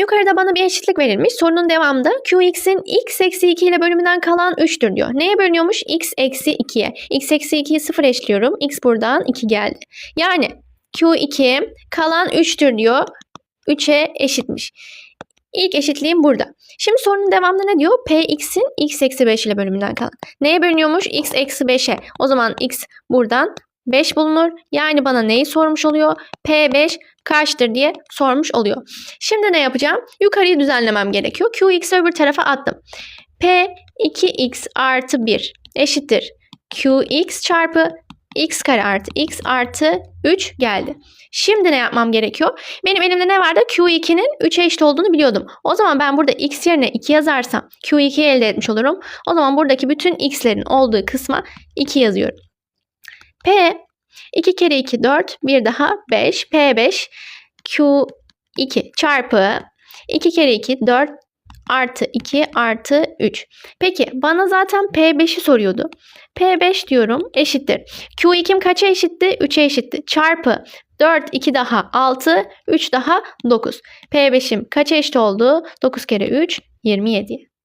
Yukarıda bana bir eşitlik verilmiş. Sorunun devamında Qx'in x eksi 2 ile bölümünden kalan 3'tür diyor. Neye bölünüyormuş? x eksi 2'ye. x eksi 2'yi 0 eşliyorum. x buradan 2 geldi. Yani Q2 kalan 3'tür diyor. 3'e eşitmiş. İlk eşitliğim burada. Şimdi sorunun devamında ne diyor? Px'in x eksi 5 ile bölümünden kalan. Neye bölünüyormuş? x eksi 5'e. O zaman x buradan 5 bulunur. Yani bana neyi sormuş oluyor? P5 kaçtır diye sormuş oluyor. Şimdi ne yapacağım? Yukarıyı düzenlemem gerekiyor. Qx'i öbür tarafa attım. P 2x artı 1 eşittir. Qx çarpı x kare artı x artı 3 geldi. Şimdi ne yapmam gerekiyor? Benim elimde ne vardı? Q2'nin 3'e eşit olduğunu biliyordum. O zaman ben burada x yerine 2 yazarsam Q2'yi elde etmiş olurum. O zaman buradaki bütün x'lerin olduğu kısma 2 yazıyorum. P 2 kere 2 4 bir daha 5 P5 Q2 çarpı 2 kere 2 4 artı 2 artı 3. Peki bana zaten P5'i soruyordu. P5 diyorum eşittir. Q2'm kaça eşitti? 3'e eşitti. Çarpı 4 2 daha 6 3 daha 9. P5'im kaça eşit oldu? 9 kere 3 27.